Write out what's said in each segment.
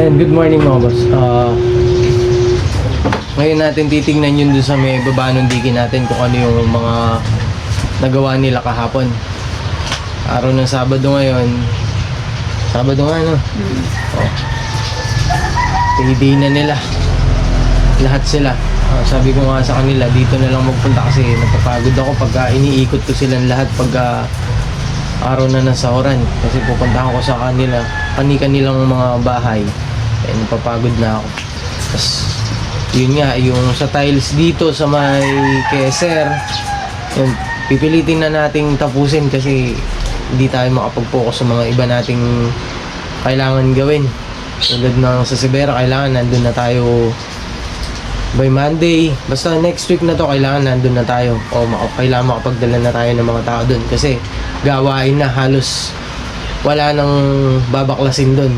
Ayan, good morning mga boss. Ah, ngayon natin titingnan yun dun sa may baba ng diki natin kung ano yung mga nagawa nila kahapon. Araw ng Sabado ngayon. Sabado nga, no? Oh. Payday na nila. Lahat sila. Ah, sabi ko nga sa kanila, dito na lang magpunta kasi napapagod ako pagka iniikot ko silang lahat pagka araw na ng sahuran. Kasi pupunta ako sa kanila, kani-kanilang mga bahay. Eh, napapagod na ako. Tapos, yun nga, yung sa tiles dito sa may keser, yun, pipilitin na nating tapusin kasi hindi tayo makapag-focus sa mga iba nating kailangan gawin. Tulad ng sa Sibera, kailangan nandun na tayo by Monday. Basta next week na to, kailangan nandun na tayo. O kailangan makapagdala na tayo ng mga tao dun. Kasi gawain na halos wala nang babaklasin dun.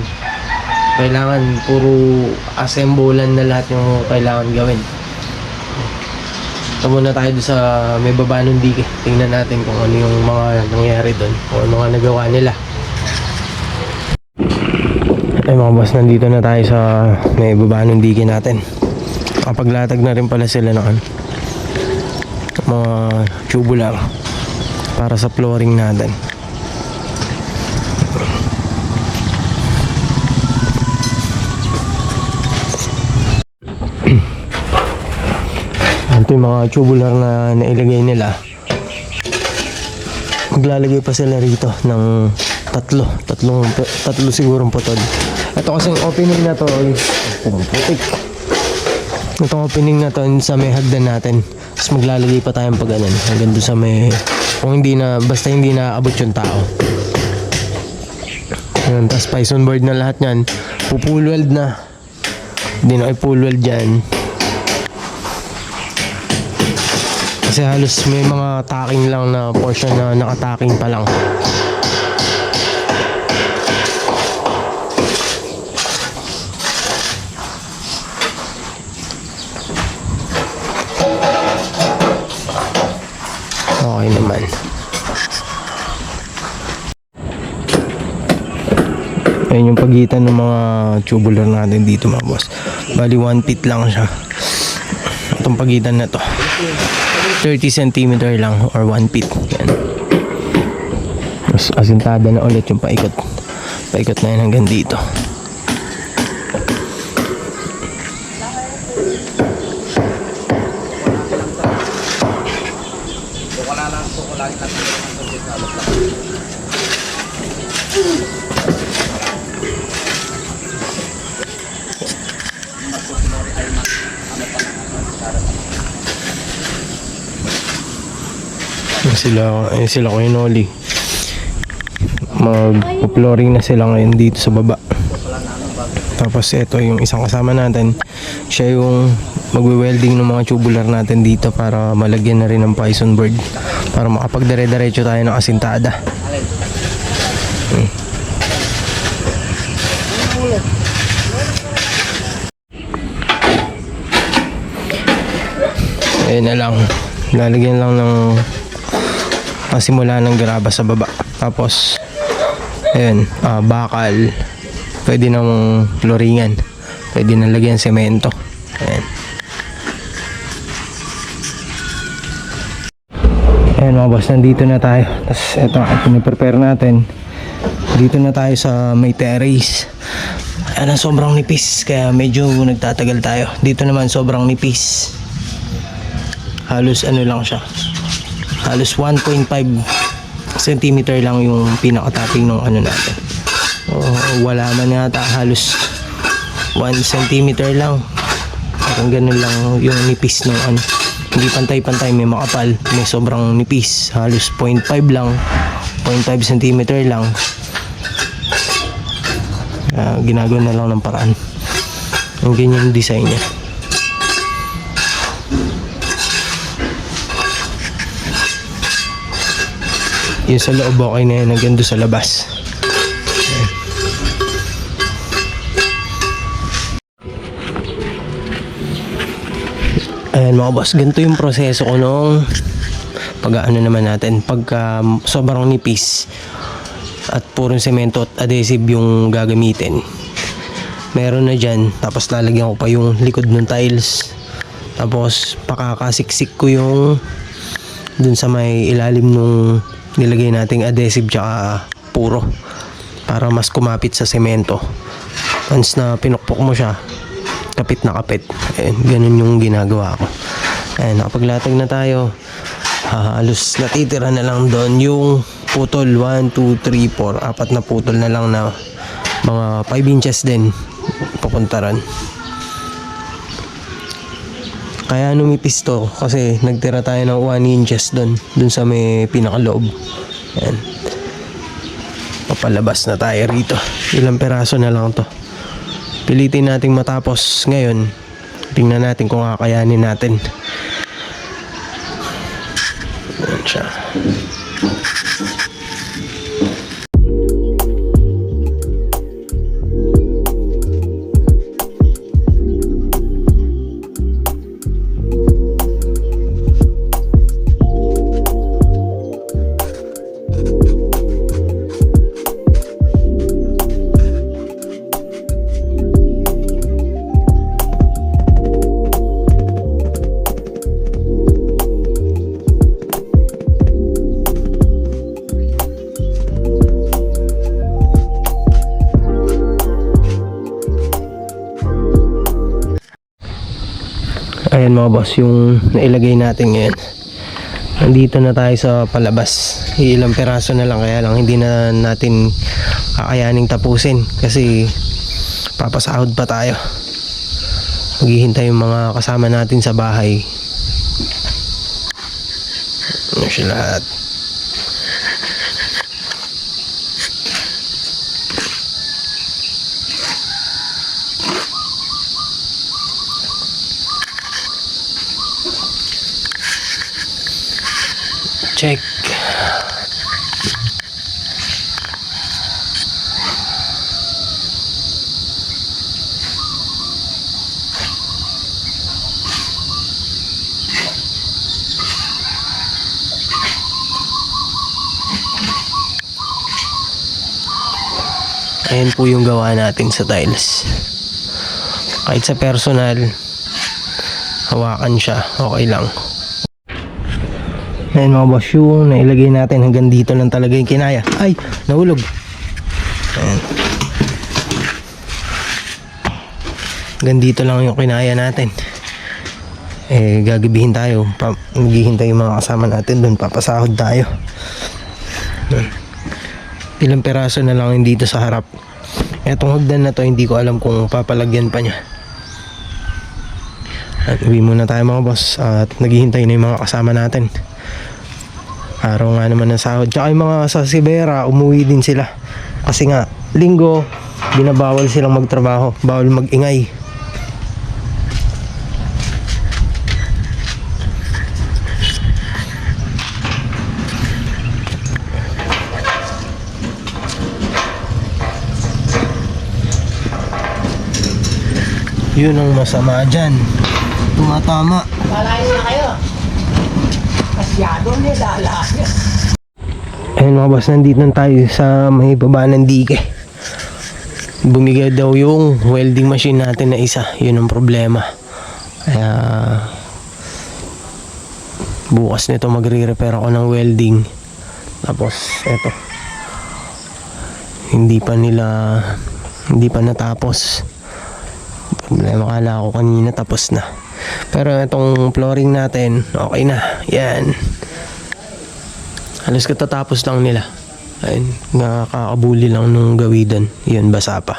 Kailangan puro assemblean na lahat yung kailangan gawin. Ito muna tayo doon sa may baba ng dike. Tingnan natin kung ano yung mga nangyari doon. O ano mga nagawa nila. Ay mga boss, nandito na tayo sa may baba ng dike natin. Kapaglatag na rin pala sila ano, mga tubular para sa flooring natin. Ito yung mga tubular na nailagay nila. Maglalagay pa sila rito ng tatlo. Tatlong, tatlo sigurong putol. Ito kasing opening na to ay pumuputik. Itong opening na to sa may hagdan natin. Tapos maglalagay pa tayong pag ganun. Hanggang doon sa may... Kung hindi na... Basta hindi na abot yung tao. Yun, tapos Python board na lahat yan. Pupull weld na. Hindi na i-pull weld dyan. Kasi halos may mga taking lang na portion na nakataking pa lang. Okay naman. Ayun yung pagitan ng mga tubular natin dito mga boss. Bali 1 feet lang siya. Itong pagitan na to. 30 cm lang or 1 feet. Yan. Tapos asintada na ulit yung paikot. Paikot na yan hanggang dito. Yan sila, yan sila Kuya Noli. Mag-flooring na sila ngayon dito sa baba. Tapos ito yung isang kasama natin. Siya yung magwe-welding ng mga tubular natin dito para malagyan na rin ng Python board. Para makapagdire-diretso tayo ng asintada. Hmm. Ayun na lang. Lalagyan lang ng pasimula ng graba sa baba. Tapos, ayun, ah, bakal. Pwede nang floringan. Pwede na lagyan semento. Ayan. Ayan mga boss, nandito na tayo. Tapos ito, ito prepare natin. Dito na tayo sa may terrace. Ayan, sobrang nipis. Kaya medyo nagtatagal tayo. Dito naman sobrang nipis. Halos ano lang siya halos 1.5 cm lang yung pinaka-topping ng ano natin. Oh, wala man yata halos 1 cm lang. Parang ganun lang yung nipis ng ano. Hindi pantay-pantay, may makapal, may sobrang nipis. Halos 0.5 lang, 0.5 cm lang. Kaya ginagawa na lang ng paraan. Ang ganyan yung design niya. Yung sa loob okay na yan, hanggang sa labas. Ayan mga boss, ganito yung proseso ko nung pag ano naman natin, pagka sobrang nipis at purong semento at adhesive yung gagamitin. meron na dyan. Tapos lalagyan ko pa yung likod ng tiles. Tapos pakakasiksik ko yung dun sa may ilalim nung nilagay nating adhesive tsaka puro para mas kumapit sa semento. Once na pinukpok mo siya, kapit na kapit. Ayan, ganun yung ginagawa ko. Ayan, nakapaglatag na tayo. Ah, halos natitira na lang doon yung putol 1, 2, 3, 4 apat na putol na lang na mga 5 inches din papunta ron kaya numipis to kasi nagtira tayo ng 1 inches doon doon sa may pinakaloob. Yan papalabas na tayo rito. Ilang peraso na lang to. Pilitin nating matapos ngayon. Tingnan natin kung kakayanin natin. Yan siya Ayan mga boss, yung nailagay natin ngayon. Nandito na tayo sa palabas. Ilang peraso na lang kaya lang hindi na natin kakayaning tapusin kasi papasahod pa tayo. Maghihintay yung mga kasama natin sa bahay. Ano siya lahat? Check. Ayan po yung gawa natin sa tiles. Kahit sa personal, hawakan siya, okay lang. Ayan mga boss, yung nailagay natin hanggang dito lang talaga yung kinaya. Ay, nahulog. Ayan. Hanggang dito lang yung kinaya natin. Eh, gagabihin tayo. Pa maghihintay yung mga kasama natin doon. Papasahod tayo. Ayan. Ilang peraso na lang yung dito sa harap. Etong hagdan na to, hindi ko alam kung papalagyan pa niya. At uwi muna tayo mga boss. At naghihintay na yung mga kasama natin. Araw nga naman ng sahod. Tsaka yung mga sa Sibera, umuwi din sila. Kasi nga, linggo, binabawal silang magtrabaho. Bawal magingay. Yun ang masama dyan. Tumatama. Lalayas na kayo. Masyado nilalayas. Ayun mga boss, nandito na tayo sa may baba ng dike. Bumigay daw yung welding machine natin na isa. Yun ang problema. Kaya bukas nito magre-repair ako ng welding. Tapos eto. Hindi pa nila hindi pa natapos. Problema kala ko kanina tapos na. Pero itong flooring natin, okay na. Yan. Halos katatapos lang nila. Ayun, nakakabuli lang nung gawidan. Yun, basa pa.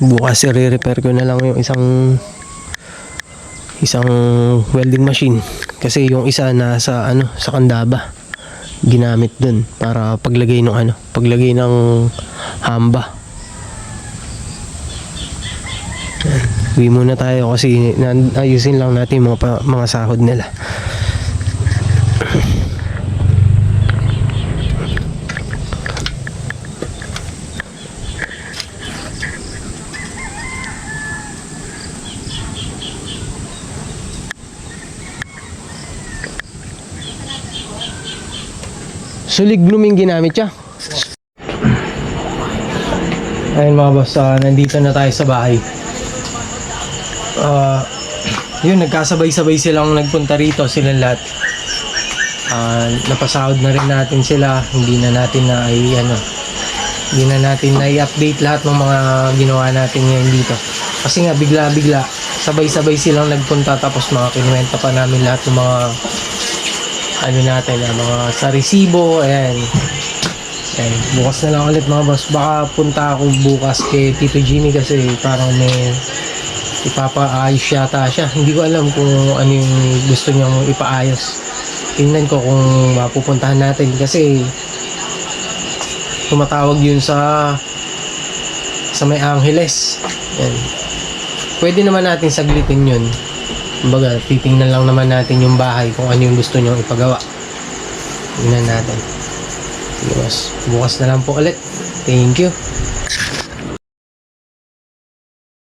Bukas i-repair ko na lang yung isang isang welding machine kasi yung isa nasa ano sa Kandaba ginamit dun para paglagay ng ano paglagay ng hamba Uwi muna tayo kasi ayusin lang natin mga, pa- mga sahod nila. Sulig blooming ginamit siya. Ayun mga boss, ah, nandito na tayo sa bahay. Ah, yun, nagkasabay-sabay silang nagpunta rito, silang lahat. Ah, napasahod na rin natin sila, hindi na natin na ay ano, hindi na natin na i-update lahat ng mga ginawa natin ngayon dito. Kasi nga bigla-bigla, sabay-sabay silang nagpunta tapos mga kinuwenta pa namin lahat ng mga ano natin, ah, mga sa resibo, ayan. Ayan, bukas na lang ulit mga boss. Baka punta ako bukas kay Tito Jimmy kasi parang may ipapaayos yata siya. Hindi ko alam kung ano yung gusto niyang ipaayos. Tingnan ko kung mapupuntahan natin kasi tumatawag yun sa sa may Angeles. Yan. Pwede naman natin saglitin yun. Kumbaga, titingnan lang naman natin yung bahay kung ano yung gusto niyang ipagawa. Tingnan natin. Boss. Bukas na lang po ulit. Thank you.